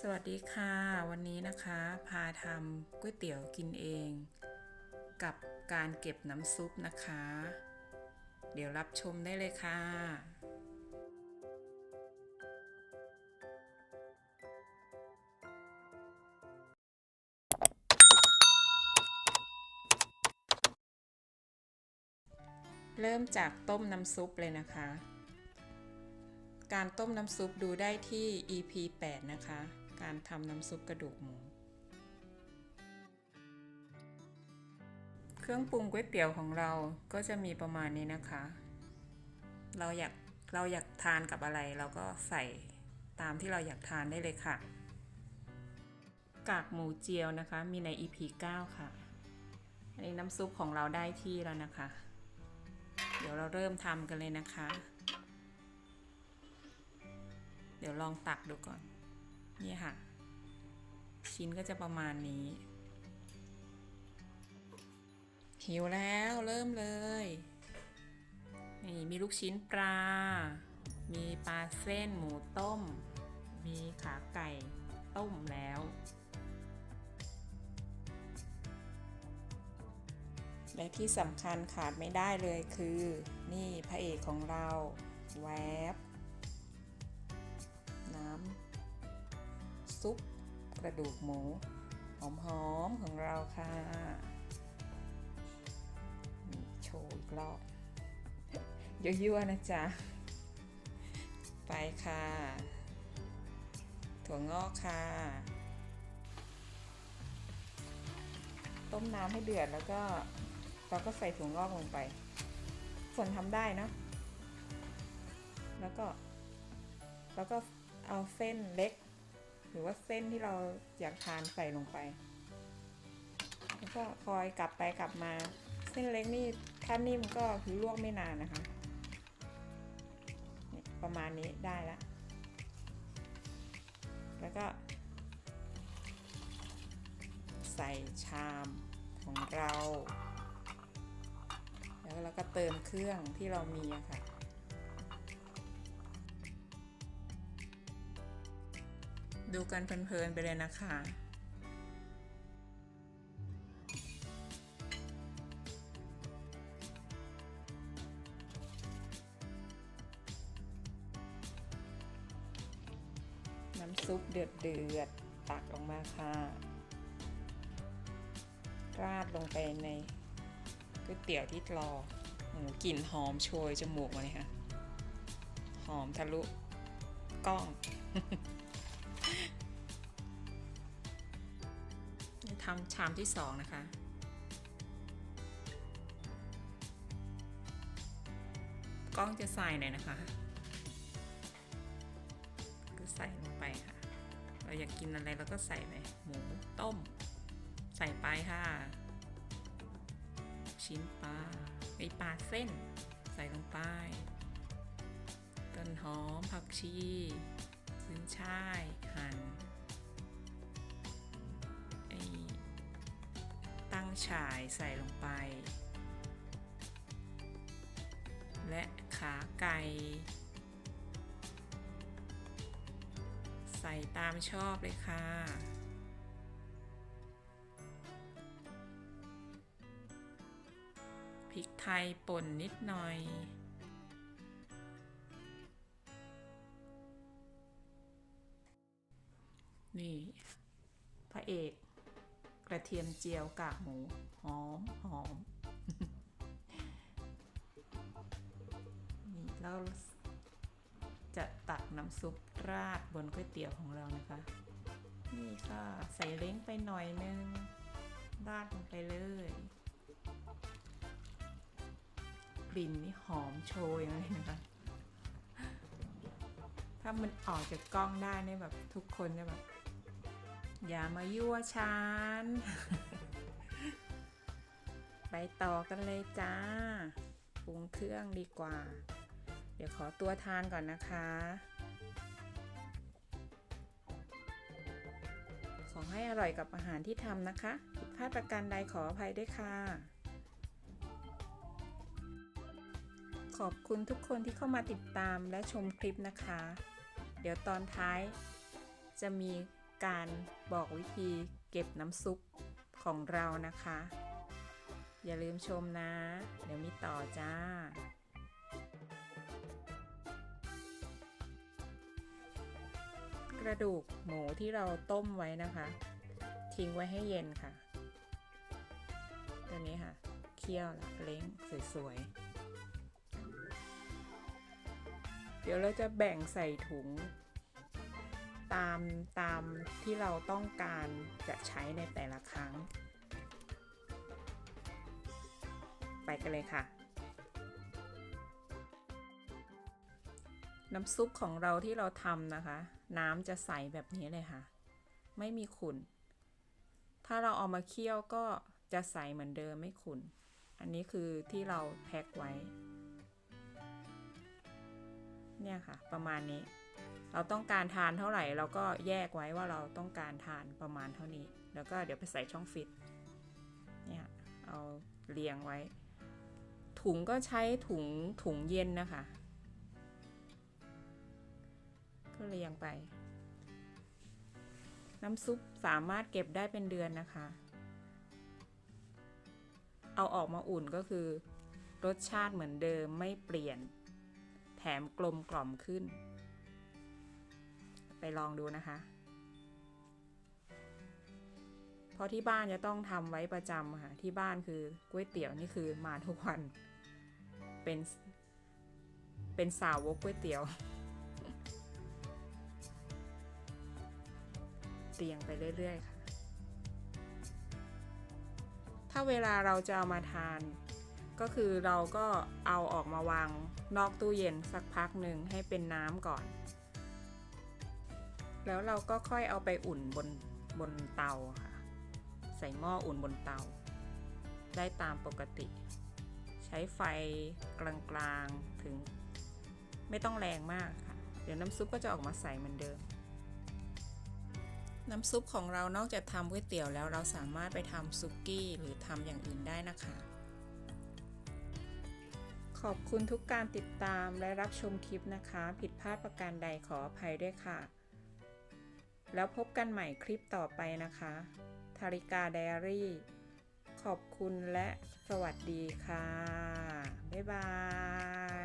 สวัสดีค่ะ วันนี้นะคะ พาทำก๋วยเตี๋ยวกินเอง กับการเก็บน้ำซุปนะคะ เดี๋ยวรับชมได้เลยค่ะ เริ่มจากต้มน้ำซุปเลยนะคะ การต้มน้ำซุปดูได้ที่ EP 8 นะคะ การทำน้ำซุปกระดูกหมู เครื่องปรุงก๋วยเตี๋ยวของเราก็จะมีประมาณนี้นะคะ เราอยากเราอยากทานกับอะไรเราก็ใส่ตามที่เราอยากทานได้เลยค่ะ กากหมูเจียวนะคะ มีใน EP 9 ค่ะ อันนี้น้ำซุปของเราได้ที่แล้วนะคะ เดี๋ยวเราเริ่มทำกันเลยนะคะ เดี๋ยวลองตักดูก่อน นี่ค่ะ ชิ้นก็จะประมาณนี้ หิวแล้วเริ่มเลย นี่มีลูกชิ้นปลา มีปลาเส้นหมูต้ม มีขาไก่ต้มแล้วและที่สำคัญขาดไม่ได้เลยคือ นี่พระเอกของเรา ซุปกระดูกหมู หอมๆของเราค่ะโชว์อีกรอบยั่วๆนะจ๊ะ ไปค่ะ ถั่วงอกค่ะ ต้มน้ำให้เดือดแล้วก็เราก็ใส่ถั่วงอกลงไปฝนทำได้นะแล้วก็ แล้วก็เอาเส้นเล็ก หรือว่าเส้นที่เราอยากทานใส่ลงไป แล้วก็คอยกลับไปกลับมา เส้นเล็กนี่ถ้านิ่มก็คือลวกไม่นานนะคะ ประมาณนี้ได้แล้วแล้วก็ ใส่ชามของเรา แล้วเราก็เติมเครื่องที่เรามีอะค่ะ ดูกันเพลินๆไปเลยนะคะน้ำซุปเดือดเดือดๆตักลงมาค่ะ ราดลงไปในก๋วยเตี๋ยวที่รอหมูกลิ่นหอมโชยจมูกมาเลยค่ะ หอมทะลุกล้อง ทำชามที่สองนะคะ กล้องจะใส่หน่อยนะคะก็ใส่ลงไปค่ะ เราอยากกินอะไรเราก็ใส่ไปหมูต้ม ใส่ไปค่ะ ชิ้นปลาไอปลาเส้น ใส่ลงไป ต้นหอมผักชีขึ้นช่ายหั่น ฉายใส่ลงไป และขาไก่ ใส่ตามชอบเลยค่ะ พริกไทยป่นนิดหน่อย ทียมเจียวกากหมู หอมหอมนี่เราจะตักน้ำซุปราดบนก๋วยเตี๋ยวของเรานะคะ นี่ก็ใส่เล้งไปหน่อยนึง ราดลงไปเลย กลิ่นนี่หอมโชยเลยนะคะ ถ้ามันออกจากกล้องได้เนี่ยแบบทุกคนเนี่ยแบบ อย่ามายั่วฉัน ไปต่อกันเลยจ้า ปรุงเครื่องดีกว่า เดี๋ยวขอตัวทานก่อนนะคะ ขอให้อร่อยกับอาหารที่ทำนะคะผิดพลาดประการใดขออภัยด้วยค่ะ ขอบคุณทุกคนที่เข้ามาติดตามและชมคลิปนะคะ เดี๋ยวตอนท้ายจะมี การบอกวิธีเก็บน้ำซุปของเรานะคะ อย่าลืมชมนะ เดี๋ยวมีต่อจ้า กระดูกหมูที่เราต้มไว้นะคะ ทิ้งไว้ให้เย็นค่ะ ตัวนี้ค่ะ เคี่ยวละเล้งสวยๆเดี๋ยวเราจะแบ่งใส่ถุง ตามตามที่เราต้องการจะใช้ในแต่ละครั้ง ไปกันเลยค่ะ น้ำซุปของเราที่เราทำนะคะ น้ำจะใสแบบนี้เลยค่ะ ไม่มีขุ่นถ้าเราเอามาเคี่ยวก็จะใสเหมือนเดิมไม่ขุ่น อันนี้คือที่เราแพ็คไว้ เนี่ยค่ะ ประมาณนี้ เราต้องการทานเท่าไหร่เราก็แยกไว้ว่าเราต้องการทานประมาณเท่านี้ แล้วก็เดี๋ยวไปใส่ช่องฟิตเนี่ยเอาเรียงไว้ ถุงก็ใช้ถุงถุงเย็นนะคะ ก็เรียงไป น้ำซุปสามารถเก็บได้เป็นเดือนนะคะ เอาออกมาอุ่นก็คือ รสชาติเหมือนเดิมไม่เปลี่ยน แถมกลมกล่อมขึ้น ไปลองดูนะคะ เพราะที่บ้านจะต้องทำไว้ประจำค่ะ ที่บ้านคือก๋วยเตี๋ยวนี่คือมาทุกวัน เป็นเป็นสาวกก๋วยเตี๋ยว เตียงไปเรื่อยๆค่ะ ถ้าเวลาเราจะเอามาทาน ก็คือเราก็เอาออกมาวางนอกตู้เย็นสักพักหนึ่งให้เป็นน้ำก่อน แล้วเราก็ค่อยเอาไปอุ่นบนบนเตาค่ะ ใส่หม้ออุ่นบนเตา ได้ตามปกติ ใช้ไฟกลางๆถึงไม่ต้องแรงมากค่ะ เดี๋ยวน้ำซุปก็จะออกมาใสเหมือนเดิม น้ำซุปของเรานอกจากทำก๋วยเตี๋ยวแล้วเราสามารถไปทำซุกี้หรือทำอย่างอื่นได้นะคะ ขอบคุณทุกการติดตามและรับชมคลิปนะคะ ผิดพลาดประการใดขออภัยด้วยค่ะ แล้วพบกันใหม่คลิปต่อไปนะคะทาริกาไดอารี่ ขอบคุณและสวัสดีค่ะ บ๊ายบาย